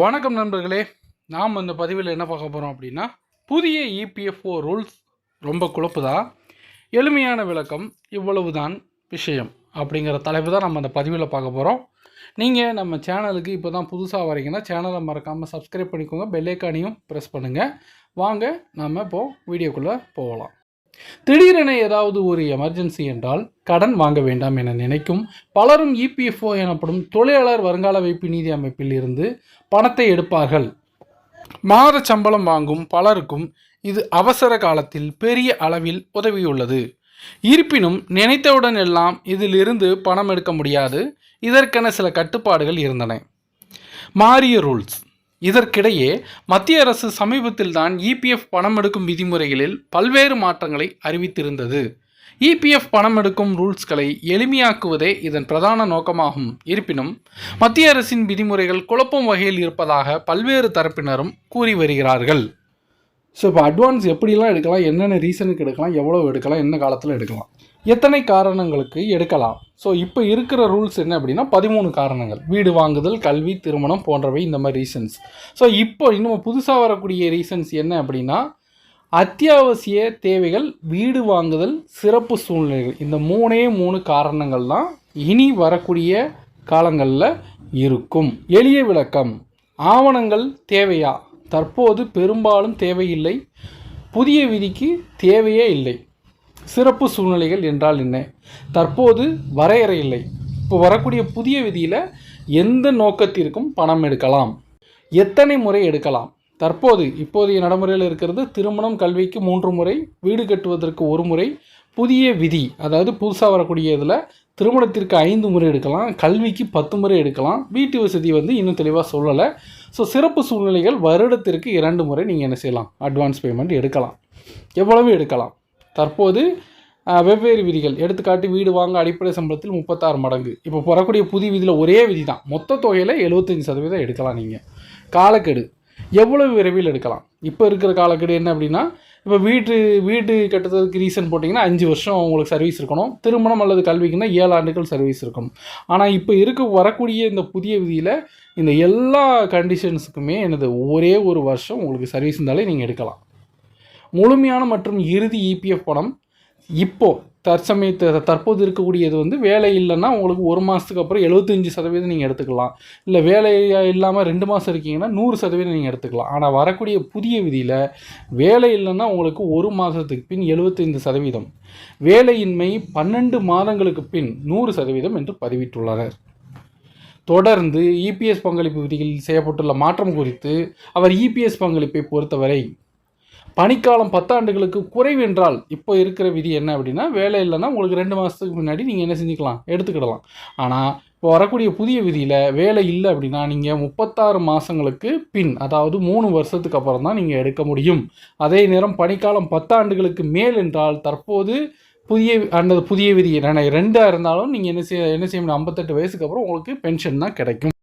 வணக்கம் நண்பர்களே நாம் இந்த பதிவில் என்ன பார்க்க போகிறோம் அப்படின்னா புதிய இபிஎஃப்ஓ ரூல்ஸ் ரொம்ப குழப்புதா? எளிமையான விளக்கம் இவ்வளவுதான் விஷயம் அப்படிங்கிற தலைப்பு தான் நம்ம அந்த பதிவில் பார்க்க போகிறோம் நீங்கள் நம்ம சேனலுக்கு இப்போ தான் புதுசாக வரீங்கன்னா சேனலை மறக்காமல் சப்ஸ்கிரைப் பண்ணிக்கோங்க பெல்லைக்கானையும் ப்ரெஸ் பண்ணுங்கள் வாங்க நம்ம இப்போது வீடியோக்குள்ளே போகலாம். திடீரென ஏதாவது ஒரு எமர்ஜென்சி என்றால் கடன் வாங்க வேண்டாம் என நினைக்கும் பலரும் இபிஎஃப்ஓ எனப்படும் தொழிலாளர் வருங்கால வைப்பு நிதி அமைப்பில் இருந்து பணத்தை எடுப்பார்கள். மாத சம்பளம் வாங்கும் பலருக்கும் இது அவசர காலத்தில் பெரிய அளவில் உதவியுள்ளது. இருப்பினும் நினைத்தவுடன் எல்லாம் இதிலிருந்து பணம் எடுக்க முடியாது. இதற்கென சில கட்டுப்பாடுகள் இருந்தன. மாறிய ரூல்ஸ் இதற்கிடையே மத்திய அரசு சமீபத்தில் தான் இபிஎஃப் பணம் எடுக்கும் விதிமுறைகளில் பல்வேறு மாற்றங்களை அறிவித்திருந்தது. இபிஎஃப் பணம் எடுக்கும் ரூல்ஸ்களை எளிமையாக்குவதே இதன் பிரதான நோக்கமாகும். இருப்பினும் மத்திய அரசின் விதிமுறைகள் குழப்பம் வகையில் இருப்பதாக பல்வேறு தரப்பினரும் கூறி வருகிறார்கள். ஸோ இப்போ அட்வான்ஸ் எப்படிலாம் எடுக்கலாம்? என்னென்ன ரீசனுக்கு எடுக்கலாம்? எவ்வளோ எடுக்கலாம்? என்ன காலத்தில் எடுக்கலாம்? எத்தனை காரணங்களுக்கு எடுக்கலாம்? ஸோ இப்போ இருக்கிற ரூல்ஸ் என்ன அப்படின்னா பதிமூணு காரணங்கள். வீடு வாங்குதல் கல்வி திருமணம் போன்றவை இந்த மாதிரி ரீசன்ஸ் ஸோ இப்போ இன்னும் புதுசாக வரக்கூடிய ரீசன்ஸ் என்ன அப்படின்னா அத்தியாவசிய தேவைகள் வீடு வாங்குதல் சிறப்பு சூழ்நிலைகள். இந்த மூணே மூணு காரணங்கள் தான் இனி வரக்கூடிய காலங்களில் இருக்கும். எளிய விளக்கம். ஆவணங்கள் தேவையா? தற்போது பெரும்பாலும் தேவையில்லை. புதிய விதிக்கு தேவையே இல்லை. சிறப்பு சூழ்நிலைகள் என்றால் என்ன? தற்போது வரையறை இல்லை இப்போ வரக்கூடிய புதிய விதியில் எந்த நோக்கத்திற்கும் பணம் எடுக்கலாம். எத்தனை முறை எடுக்கலாம்? தற்போது இப்போதைய நடைமுறையில் இருக்கிறது திருமணம் கல்விக்கு மூன்று முறை வீடு கட்டுவதற்கு ஒரு முறை புதிய விதி அதாவது புதுசாக வரக்கூடிய இதில் திருமணத்திற்கு ஐந்து முறை எடுக்கலாம் கல்விக்கு பத்து முறை எடுக்கலாம் வீட்டு வசதி வந்து இன்னும் தெளிவாக சொல்லலை. ஸோ சிறப்பு சூழ்நிலைகள் வருடத்திற்கு இரண்டு முறை நீங்கள் என்ன செய்யலாம்? அட்வான்ஸ் பேமெண்ட் எடுக்கலாம். எவ்வளவு எடுக்கலாம்? தற்போது வெவ்வேறு விதிகள். எடுத்துக்காட்டு வீடு வாங்க அடிப்படை சம்பளத்தில் முப்பத்தாறு மடங்கு. இப்போ வரக்கூடிய புதிய விதியில் ஒரே விதி தான் மொத்த தொகையில் எழுபத்தஞ்சி சதவீதம் எடுக்கலாம் நீங்கள் காலக்கெடு. எவ்வளவு விரைவில் எடுக்கலாம்? இப்போ இருக்கிற காலக்கெடு என்ன அப்படின்னா இப்போ வீட்டு வீடு கட்டுறதுக்கு ரீசன் போட்டிங்கன்னா அஞ்சு வருஷம் உங்களுக்கு சர்வீஸ் இருக்கணும். திருமணம் அல்லது கல்விக்குன்னா ஏழு ஆண்டுகள் சர்வீஸ் இருக்கணும் ஆனால் இப்போ இருக்க வரக்கூடிய இந்த புதிய விதியில் இந்த எல்லா கண்டிஷன்ஸுக்குமே எனது ஒரே ஒரு வருஷம் உங்களுக்கு சர்வீஸ் இருந்தாலே நீங்கள் எடுக்கலாம். முழுமையான மற்றும் இறுதி இபிஎஃப் படம். இப்போது தற்சமயத்து தற்போது இருக்கக்கூடியது வந்து வேலை இல்லைன்னா உங்களுக்கு ஒரு மாதத்துக்கு அப்புறம் எழுபத்தஞ்சி சதவீதம் நீங்கள் எடுத்துக்கலாம். இல்லை வேலை இல்லாமல் ரெண்டு மாதம் இருக்கீங்கன்னா நூறு சதவீதம் நீங்கள் எடுத்துக்கலாம். ஆனால் வரக்கூடிய புதிய விதியில் வேலை இல்லைன்னா உங்களுக்கு ஒரு மாதத்துக்கு பின் எழுபத்தைந்து சதவீதம். வேலையின்மை பன்னெண்டு மாதங்களுக்கு பின் நூறு சதவீதம் என்று பதிவிட்டுள்ளனர். தொடர்ந்து இபிஎஸ் பங்களிப்பு விதிகளில் செய்யப்பட்டுள்ள மாற்றம் குறித்து அவர் இபிஎஸ் பங்களிப்பை பொறுத்தவரை பணிக்காலம் பத்தாண்டுகளுக்கு குறைவு என்றால் இப்போ இருக்கிற விதி என்ன அப்படின்னா வேலை இல்லைன்னா உங்களுக்கு ரெண்டு மாதத்துக்கு முன்னாடி நீங்கள் என்ன செஞ்சுக்கலாம்? எடுத்துக்கிடலாம். ஆனால் இப்போ வரக்கூடிய புதிய விதியில் வேலை இல்லை அப்படின்னா நீங்கள் முப்பத்தாறு மாதங்களுக்கு பின் அதாவது மூணு வருஷத்துக்கு அப்புறம் தான் நீங்கள் எடுக்க முடியும். அதே நேரம் பணிக்காலம் பத்தாண்டுகளுக்கு மேல் என்றால் தற்போது புதிய அந்த புதிய விதி என்ன ரெண்டாக இருந்தாலும் நீங்கள் என்ன செய்ய என்ன செய்ய முடியும் ஐம்பத்தெட்டு வயசுக்கு அப்புறம் உங்களுக்கு பென்ஷன் தான் கிடைக்கும்.